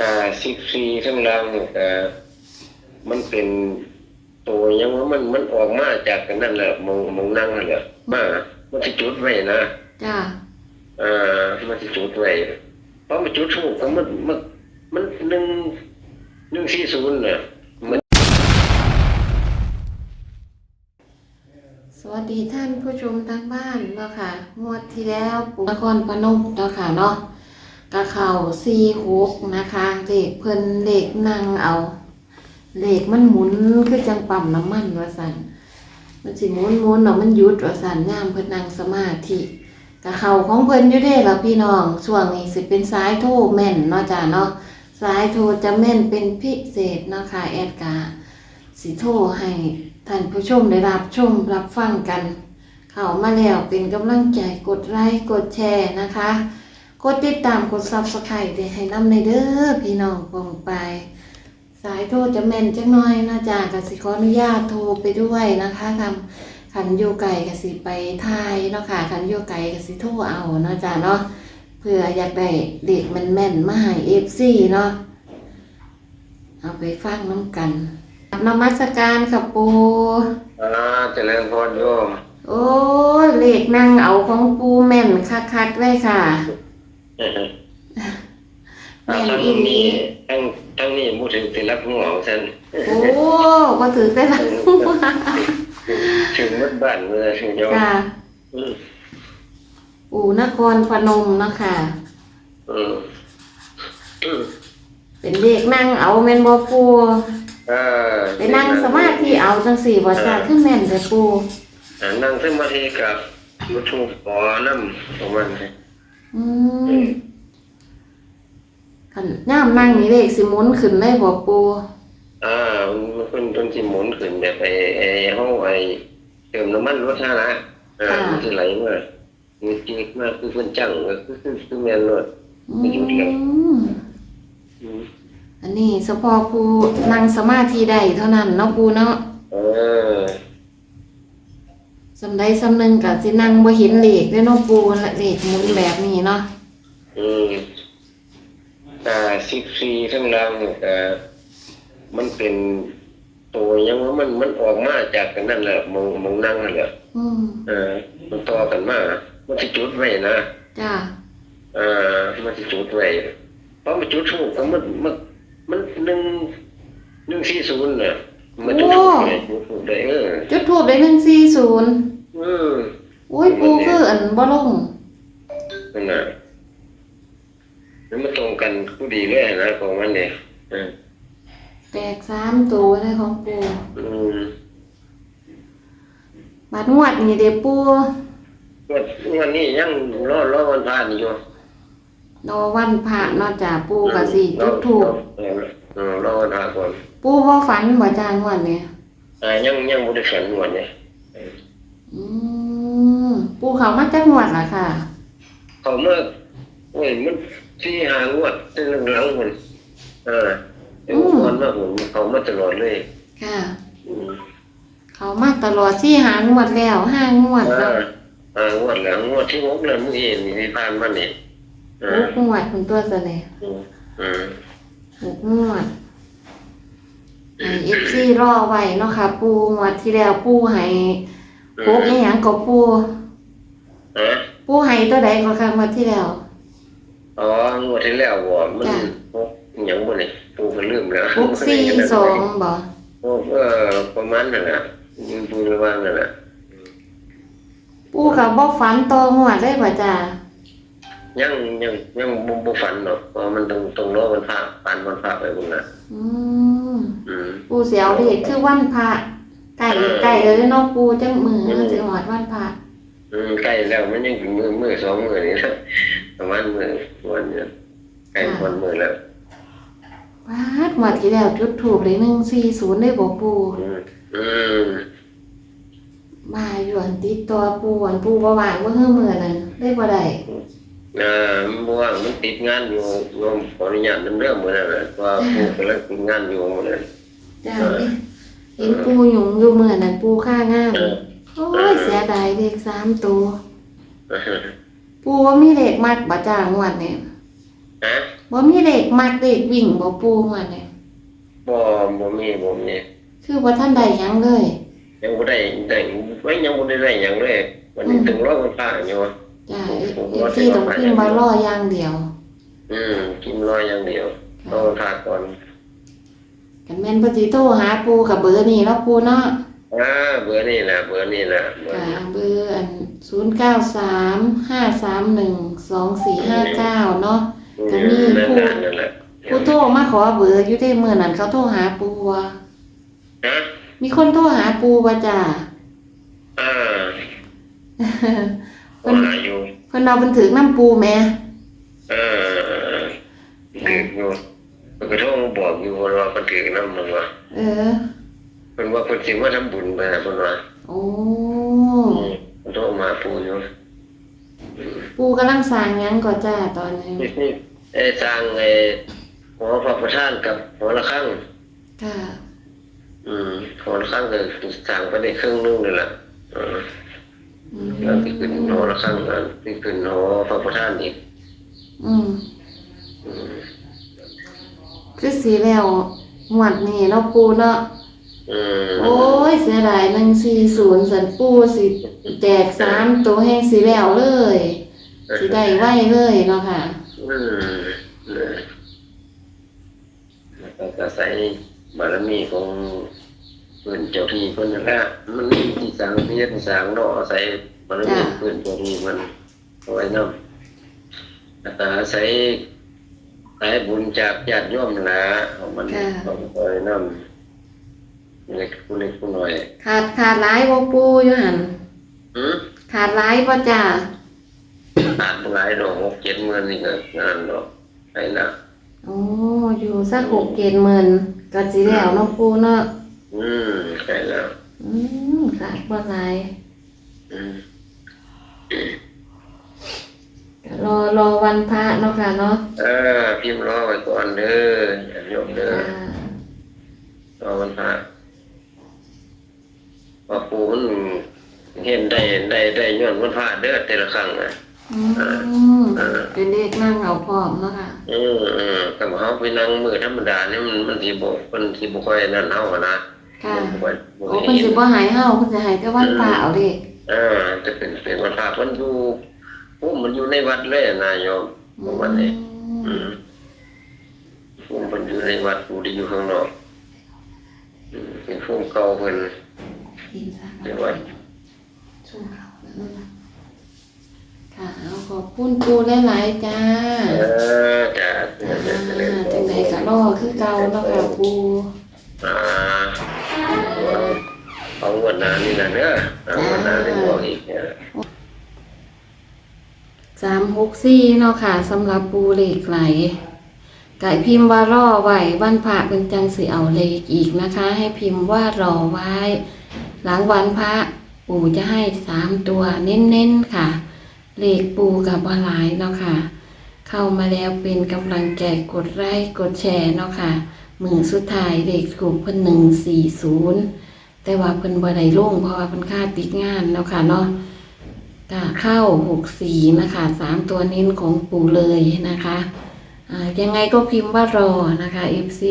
อ่าสิบสี่ข้างล่างนี่ก็มันเป็นตัวยังว่ามันมันออกมาจากกันนั่นแหละมองมองนั่งนั่นแหละมามันจะจุดไว้นะจ้าอ่ามันจะจุดไว้เพราะมันจุดถูกก็มันมันมันหนึ่งหนึ่งสี่ศูนย์น่ะมันสวัสดีท่านผู้ชมทางบ้านเนาะค่ะงวดที่แล้วปู่นครพนมเนาะค่ะเนาะ กะเข่าซีหกนะคะเลขเพิ่นเลขนั่งเอาเลขมันหมุนคือจังปั๊มน้ำมันว่าสันมันสิหมุนหมุนเนาะมันหยุดว่าสันย่ามเพิ่นนั่งสมาธิกะเข่าของเพิ่นอยู่เด้ล่ะพี่น้องช่วงนี้สิเป็นสายโทแม่นเนาะจ้ะเนาะสายโทรจะแม่นเป็นพิเศษเนาะค่ะแอดกาสิโทรให้ท่านผู้ชมได้รับชมรับฟังกัน เข้ามาแล้วเป็นกำลังใจกดไลค์กดแชร์นะคะ กดติดตามกดซับสไครต์ได้ให้น้ำในเด้อพี่น้องปองไป สายโทรจะแม่นจังน้อยนะจ๊ะกสิขออนุญาตโทรไปด้วยนะคะทำขันโยไก่กสิไปทายเนาะค่ะขันโยไก่กสิโทรเอาเนาะจ๊ะเนาะเพื่ออยากได้เด็กมันแม่นๆมาให้เอฟซีเนาะเอาไปฟังน้ำกันนมัสการค่ะปูอ่าเจริญพรโยม โอ้ยเลขนั่งเอาของปูแม่นคักๆเลยค่ะแม่น ทั้งอีหลีนี้ทั้งทั้งนี้มูถึงสิรับหัวของฉันโอ้ก็ถือได้ละถึงมัดบ้านเมื่อถึงโยมค่ะอืมปูนครพนมเนาะค่ะอืมอืมเป็นเลขนั่งเอาแม่นบ่ปูอ่าไปนั่งสมาธิเอาจังสี่บ่จ้าขึ้นแม่นแต่ปูอ่านั่งสมาธิกับมุทุปอน้ำของมันเนี่ย อืมขันย่ามนั่งนี่เลขสิหมุนขึ้นได้บ่ปูอ่ามันเป็นต้นที่หมุนขึ้นแบบไอ้ไอ้ห้องไอ้เติมน้ำมันรถท่านะอ่ามันจะไหลมามันจืดมากคือคนจังก็คือคือคือแมนรถอืไม่หยุดเลยมอืมอันนี้เฉพาะปูนั่งสมาธิได้เท่านั้นเนาะปูเนาะเออ สำใดสำหนึงก็สินั่งบ่เห็นเลขเด้อเนาะปูและเลขหมุนแบบนี้เนาะอืมอ่าสิบสี่ข้างล่างนี่ก็มันเป็นตัวยังว่ามันมันออกมาจากกันนั่นแหละมองมองนั่งนั่นแหละอืมเออมันต่อกันมามันจะจุดไว้นะจ้าเอ่ามันจะจุดไว้เพราะมันจุดถูกก็มันมันมันหนึ่งหนึ่งสี่ศูนย์น่ะ มันจุดถูกเลยจุดถูกเลยเออจุดทูบได้140เอออุ้ยปูคืออันบ่ลงนั่นน่ะแล้วมันตรงกันกูดีเลยนะของมันเนี่ยเออแตก3ตัวเลยของปูอืมบัดงวดนี่เด้ปูวันวันนี้ยังรอรอวันพานอยู่รอวันพระเนาะจ้าปูก็สิจุดทูบเออ เออรอวันพานก่อนปูบ่ฝันบ่จ้างวดนี่อ่ายังยังบ่ได้ฝันวันเนี่ยอืมปูเขามาจักงวดล่ะค่ะ เขาเมื่อโอ้ยมันที่หางวดที่หลังๆมันเออเดี๋ยวก่อนมาผมเขามาตลอดเลยค่ะ อืมเขามาตลอดที่หางวดแล้วห้างวดอ่าแล้วอ่างวดหลังงวดที่หกแล้วมึงเห็นนี่ที่ผ่านมานี่เอหอกงวดคุณตัวเสน่ห์อืมอืม หกงวดให้เอฟซีรอไว้เนาะค่ะ ปูงวดที่แล้วปูให้หกอีหยังก็ปูฮะปูให้ตัวใดก็ค่ะงวดที่แล้วอ๋องวดที่แล้วบ่มันจ้ะหกอิหยังบ่นี่ปูก็ลืมแล้วหกสี่สองบ่โอ้เออประมาณนั่นน่ะยิงปูระวังนั่นน่ะปูกับบ่ฝันโตงวดได้บ่จ้า ยังยังยังบ่บ่ฝันเนาะเพราะมันต้องต้องรอวันพระปานวันพระไปพุ่นน่ะอืมอืมปูเสียวเลขคือวันพระไก่ไก่เอ้ยเนาะปูจังมือมันสิหอดวันพระอืมใกล้แล้วมันยังถึงมือมือสองมือนี่นะประมาณมือวันเนี่ยใกล้วันมือแล้ววาดงวดที่แล้วจุดถูกเลย140ได้บ่ปูอืมอืมมาอยู่อันติดตัวปูอันปูบ่ว่างบ่เฮือมื้อนั้นได้บ่ได้ อ่ามันบ่ว่างมันติดงานอยู่โยมขออนุญาตมันเรื่องมื้อนั้นแหละว่าผู้กำลังติดงานอยู่มื้อนั้นจ้าเห็นปูหยุงอยู่มื้อนั้นปูค่างามเออโอ้ยเสียดายเลขสามตัว ปูว่ามีเลขมัดบ่จ้างวดนี่ฮะบ่มีเลขมักเลขวิ่งบ่ปูมาเนี่ยบ่บ่มีบ่มีคือว่าท่านใดหยังเลยยังบ่ได้ได้ไว้ยังบ่ได้ได้หยังเลยวันนี้ถึงร้อยวันพระอยู่ จ้าอีกที่ต้องขึ้นมารออย่างเดียว อืมกินร้อยอย่างเดียวต้องทานก่อนกันแม่นเพิ่นสิโทรหาปูกับเบอร์นี้เนาะปูเนาะอ่าเบอร์นี่แหละเบอร์นี่แหละเบอร์ค่ะนี่เบอร์อัน0935312459เนาะก็มีนั่นผู้แหละนั่นแหละผู้โทรมาขอเบอร์อยู่ได้มื้อนั้นเขาโทรหาปูว่าฮะมีคนโทรหาปูว่าจ้าอ่า เพิ่นหาอยู่เพิ่นเอาเพิ่นถือน้ำปูแหม่เออถืออยู่เพิ่นก็โทรมาบอกอยู่ว่าเพิ่นถือน้ำมันว่าเออเพิ่นว่าเพิ่นสิมาทำบุญไปนะเพิ่นว่าโอ้อืมเพิ่นโทรมาปู่อยู่ปูกำลังสร้างหยังก็จ้าตอนนี้นี่นี่ไอ้สร้างไอ้หอพระประธานกับหอระฆังค่ะอืมหอระฆังก็สร้างไปได้ครึ่งนึงนี่แหละเอออืม แล้วที่ขึ้นหอระฆังอันที่ขึ้นหอพระประธานอีกอืมอืมคือสีแล้วหมวดนี่เนาะปูเนาะอืมโอ้ยเสียดายหนึ่งสี่ศูนย์สันปูสิแจกสามตัวแห้งสีแล้วเลยสิได้ไว้เลยเนาะค่ะอืมเออแล้วก็อาศัยบารมีของเพื่อนเจ้าที่เพื่อนนั่นแหละมันมีที่สร้างที่เฮ็ดที่สร้างเนาะอาศัยบารมีจ้ะเพื่อนเจ้าที่มันเอาไว้นำแล้วก็อาศัยสายบุญจากญาติโยมนั่นนะเอามันเอาไว้นำเล็กผู้เล็กผู้น้อย ขาดขาดหลายบ่ปูอยู่หันหืมขาดหลายบ่จ้าอ่านหลายดอกหกเจ็ดหมื่นนี่ก็งานดอกไปละโอ้อยู่สักหกเจ็ดหมื่นก็สิแล้วเนาะปูเนาะ อืมไปแล้ว อืมขาดบ่หลายอืมก็รอรอวันพระเนาะค่ะเนาะเออพิมพ์รอไว้ก่อนเด้ออย่าโยมเด้ออ่ารอวันพระพอปูมันเห็นได้ได้ได้ย้อนวันพระเด้อแต่ละครั้งนะ อืมเป็นเลขนั่งเอาพร้อมเนาะค่ะอืมอืมกับเฮาไปนั่งมือธรรมดานี่มันมันสิบ่มันสิบ่ค่อยนั่นเฮาอะนะ ค่ะมันบ่ค่อยบ่โอ้ค่อยเพิ่นสิบ่หายเฮาเพิ่นสิหายแต่วันพระเอาเด้เออจะเป็นเป็นวันพระมันอยู่โอ้มันอยู่ในวัดเลยนะโยมวันนี้ อืมภูมิเพิ่นอยู่ในวัดปูที่อยู่ข้างนอกอืมเป็นภูมิเก่าเพิ่นกินซะเดี๋ยวไว้ช่วงเขานั่นน่ะค่ะเอาขอบคุณปูหลายๆจ้าเออจ้ะจ้าจังไดก็รอคือเก่าเนาะค่ะปู อ่า เอางวันนานี่นะเด้อเอาวันนานี่บอกอีกเนี่ยสามหกสี่เนาะค่ะสำหรับปูเหล็กไหลไก่พิมพ์ว่ารอไว้วันพระเป็นจังสิเอาเลขอีกนะคะ ให้พิมพ์ว่ารอไว้ หลังวันพระปู่จะให้สามตัวเน้นๆค่ะ เลขปูกับบาหลายเนาะค่ะ เข้ามาแล้วเป็นกำลังใจกดไลค์กดแชร์เนาะค่ะ มือสุดท้ายเด็กถูกเพิ่นหนึ่งสี่ศูนย์แต่ว่าเพิ่นบ่ได้ลงเพราะว่าเพิ่นค่าติดงานแล้วค่ะเนาะก็เข้าหกสี่นะคะสามตัวเน้นของปู่เลยนะคะยังไงก็พิมพ์ว่ารอนะคะ FC